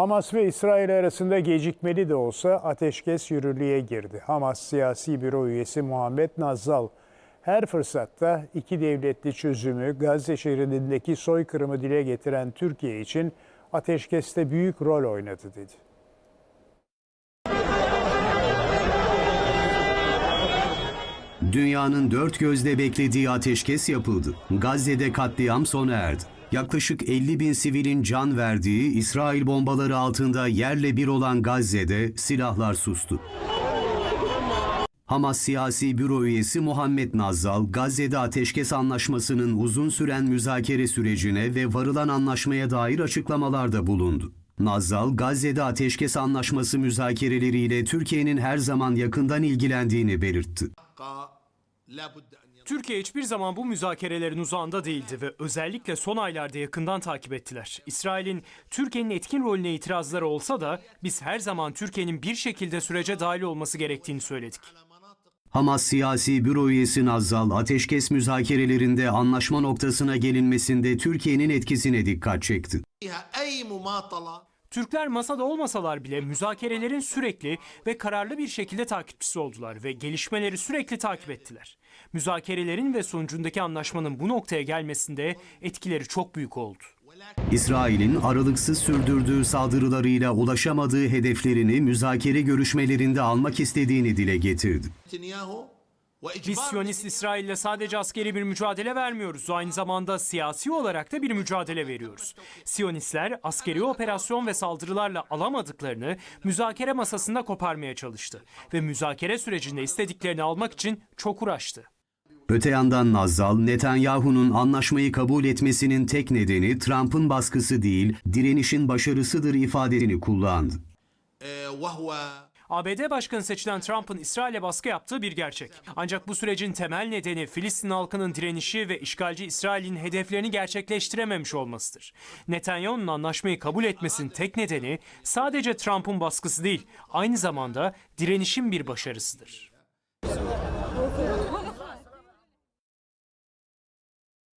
Hamas ve İsrail arasında gecikmeli de olsa ateşkes yürürlüğe girdi. Hamas siyasi büro üyesi Muhammed Nazzal her fırsatta iki devletli çözümü Gazze şeridindeki soykırımı dile getiren Türkiye için ateşkeste büyük rol oynadı dedi. Dünyanın dört gözle beklediği ateşkes yapıldı. Gazze'de katliam sona erdi. Yaklaşık 50 bin sivilin can verdiği İsrail bombaları altında yerle bir olan Gazze'de silahlar sustu. Hamas siyasi büro üyesi Muhammed Nazzal, Gazze'de ateşkes anlaşmasının uzun süren müzakere sürecine ve varılan anlaşmaya dair açıklamalarda bulundu. Nazzal, Gazze'de ateşkes anlaşması müzakereleriyle Türkiye'nin her zaman yakından ilgilendiğini belirtti. Türkiye hiçbir zaman bu müzakerelerin uzağında değildi ve özellikle son aylarda yakından takip ettiler. İsrail'in Türkiye'nin etkin rolüne itirazları olsa da biz her zaman Türkiye'nin bir şekilde sürece dahil olması gerektiğini söyledik. Hamas siyasi büro üyesi Nazzal, ateşkes müzakerelerinde anlaşma noktasına gelinmesinde Türkiye'nin etkisine dikkat çekti. Türkler masada olmasalar bile müzakerelerin sürekli ve kararlı bir şekilde takipçisi oldular ve gelişmeleri sürekli takip ettiler. Müzakerelerin ve sonucundaki anlaşmanın bu noktaya gelmesinde etkileri çok büyük oldu. İsrail'in aralıksız sürdürdüğü saldırılarıyla ulaşamadığı hedeflerini müzakere görüşmelerinde almak istediğini dile getirdi. Biz Siyonist İsrail'le sadece askeri bir mücadele vermiyoruz. Aynı zamanda siyasi olarak da bir mücadele veriyoruz. Siyonistler askeri operasyon ve saldırılarla alamadıklarını müzakere masasında koparmaya çalıştı. Ve müzakere sürecinde istediklerini almak için çok uğraştı. Öte yandan Nazal, Netanyahu'nun anlaşmayı kabul etmesinin tek nedeni Trump'ın baskısı değil, direnişin başarısıdır ifadesini kullandı. Ee, ABD Başkanı seçilen Trump'ın İsrail'e baskı yaptığı bir gerçek. Ancak bu sürecin temel nedeni Filistin halkının direnişi ve işgalci İsrail'in hedeflerini gerçekleştirememiş olmasıdır. Netanyahu'nun anlaşmayı kabul etmesinin tek nedeni sadece Trump'ın baskısı değil, aynı zamanda direnişin bir başarısıdır.